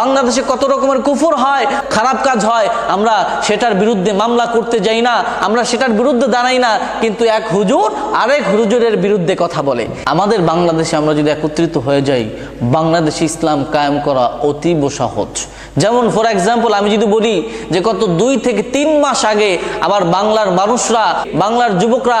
বাংলাদেশে কত রকমের কুফর হয়, খারাপ কাজ হয়, আমরা সেটার বিরুদ্ধে মামলা করতে যাই না, আমরা সেটার বিরুদ্ধে দাঁড়াই না, কিন্তু এক হুজুর আরেক হুজুরের বিরুদ্ধে কথা বলে। আমাদের বাংলাদেশে আমরা যদি একত্রিত হয়ে যাই, বাংলাদেশে ইসলাম কায়েম করা অতীব সহজ। যেমন ফর এক্সাম্পল আমি যদি বলি যে কত দুই থেকে তিন মাস আগে আবার বাংলার মানুষরা, বাংলার যুবকরা,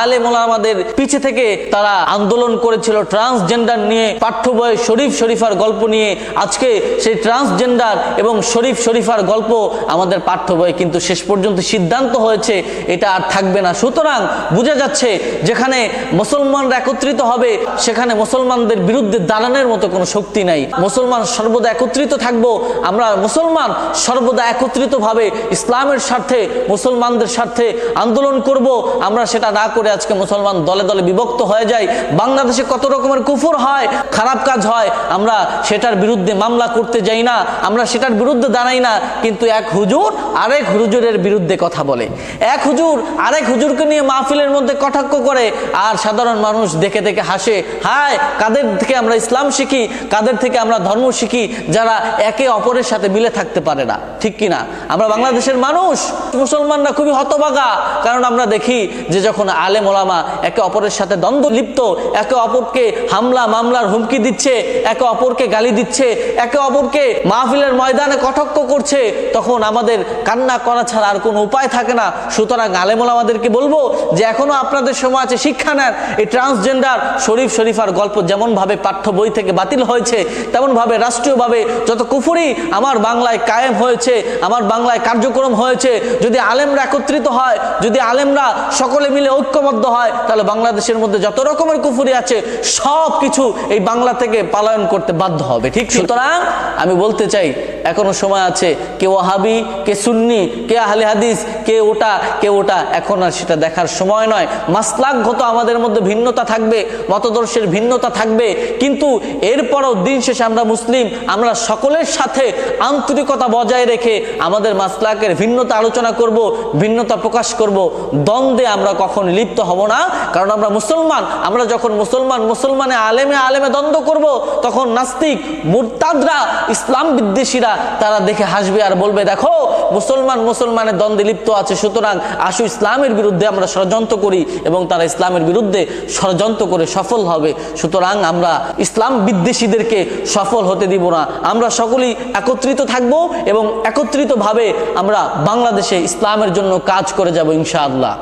আলেম আমাদের পিছে থেকে তারা আন্দোলন করেছিল ট্রান্সজেন্ডার নিয়ে পাঠ্য বই শরীফ শরীফার গল্প নিয়ে। আজকে সেই ট্রান্সজেন্ডার এবং শরীফ শরীফার গল্প আমাদের পাঠ্য বই কিন্তু শেষ পর্যন্ত সিদ্ধান্ত হয়েছে, এটা আর থাকবে না। সুতরাং বোঝা যাচ্ছে যেখানে মুসলমানরা একত্রিত হবে, সেখানে মুসলমানদের বিরুদ্ধে দাঁড়ানোর মতো কোনো শক্তি নাই। মুসলমান সর্বদা একত্রিত থাকব, আমরা মুসলমান সর্বদা একত্রিতভাবে ইসলামের স্বার্থে, মুসলমানদের স্বার্থে আন্দোলন করব। আমরা সেটা না করে আজকে মুসলমান দলে দলে বিভক্ত হয়ে যাই। বাংলাদেশে কত রকমের কুফর হয়, খারাপ কাজ হয়, আমরা সেটার বিরুদ্ধে মামলা করতে যাই না, আমরা সেটার বিরুদ্ধে দাঁড়াই না, কিন্তু এক হুজুর আরেক হুজুরের বিরুদ্ধে কথা বলে। এক হুজুর আরেক হুজুরকে নিয়ে মাহফিলের মধ্যে কটাক্ষ করে, আর সাধারণ মানুষ দেখে দেখে হাসে, হায়, কাদের থেকে আমরা ইসলাম শিখি, কাদের থেকে আমরা ধর্ম শিখি? যারা একে অপরের সাথে মিলে থাকতে পারে না, ঠিক কি না আমরা বাংলাদেশের মানুষ, মুসলমানরা খুবই হতবাগা কারণ আমরা দেখি যে যখন আলেম ওলামা একে অপরের সাথে দ্বন্দ্ব লিপ্ত, একে অপরকে হামলা মামলার হুমকি দিচ্ছে, একে অপরকে গালি দিচ্ছে, একে অপরকে মাহফিলের ময়দানে কটাক্ষ করছে, তখন আমাদের কান্না করা ছাড়া আর কোনো উপায় থাকে না। সুতরাং আলেমুল আমাদেরকে বলব যে, এখনও আপনাদের সময় আছে, শিক্ষা নেন। এই ট্রান্সজেন্ডার শরীফ শরীফার গল্প যেমনভাবে পাঠ্য বই থেকে বাতিল হয়েছে, তেমনভাবে রাষ্ট্রীয়ভাবে যত কুফুরি আমার বাংলায় কায়েম হয়েছে, আমার বাংলায় কার্যক্রম হয়েছে, যদি আলেমরা একত্রিত হয়, যদি আলেমরা সকলে মিলে ঐক্যবদ্ধ হয়, তাহলে বাংলাদেশের মধ্যে যত রকমের কুফুরি আছে সব কিছু এই বাংলা থেকে পালায়ন করতে বাধ্য হবে, ঠিক সুতরাং আমি বলতে চাই এখনও সময় আছে। কে ওয়াহাবি, কে সুন্নি, কে আহলে হাদিস, কে ওটা কে ওটা। এখন আর সেটা দেখার সময় নয়। মাসলাকগত আমাদের মধ্যে ভিন্নতা থাকবে, মতদর্শের ভিন্নতা থাকবে। কিন্তু এরপরও দিন শেষে আমরা মুসলিম, আমরা সকলের সাথে আন্তরিকতা বজায় রেখে আমাদের মাসলাকের ভিন্নতা আলোচনা করব, ভিন্নতা প্রকাশ করব। দ্বন্দ্বে আমরা কখন লিপ্ত হব না। কারণ আমরা মুসলমান, আমরা যখন মুসলমান, মুসলমানে আলেমে আলেমে দ্বন্দ্ব করব, তখন নাস্তিক, মুরতাদরা, ইসলাম বিদ্বেষীরা তারা দেখে হাসবে আর বলবে, দেখো, মুসলমান মুসলমানের দ্বন্দ্বে লিপ্ত আছে, সুতরাং আসু ইসলামের বিরুদ্ধে আমরা ষড়যন্ত্র করি এবং তারা ইসলামের বিরুদ্ধে ষড়যন্ত্র করে সফল হবে। সুতরাং আমরা ইসলাম বিদ্বেষীদেরকে সফল হতে দিব না। আমরা সকলেই একত্রিত থাকব এবং একত্রিতভাবে আমরা বাংলাদেশে ইসলামের জন্য কাজ করে যাব ইনশাআল্লাহ।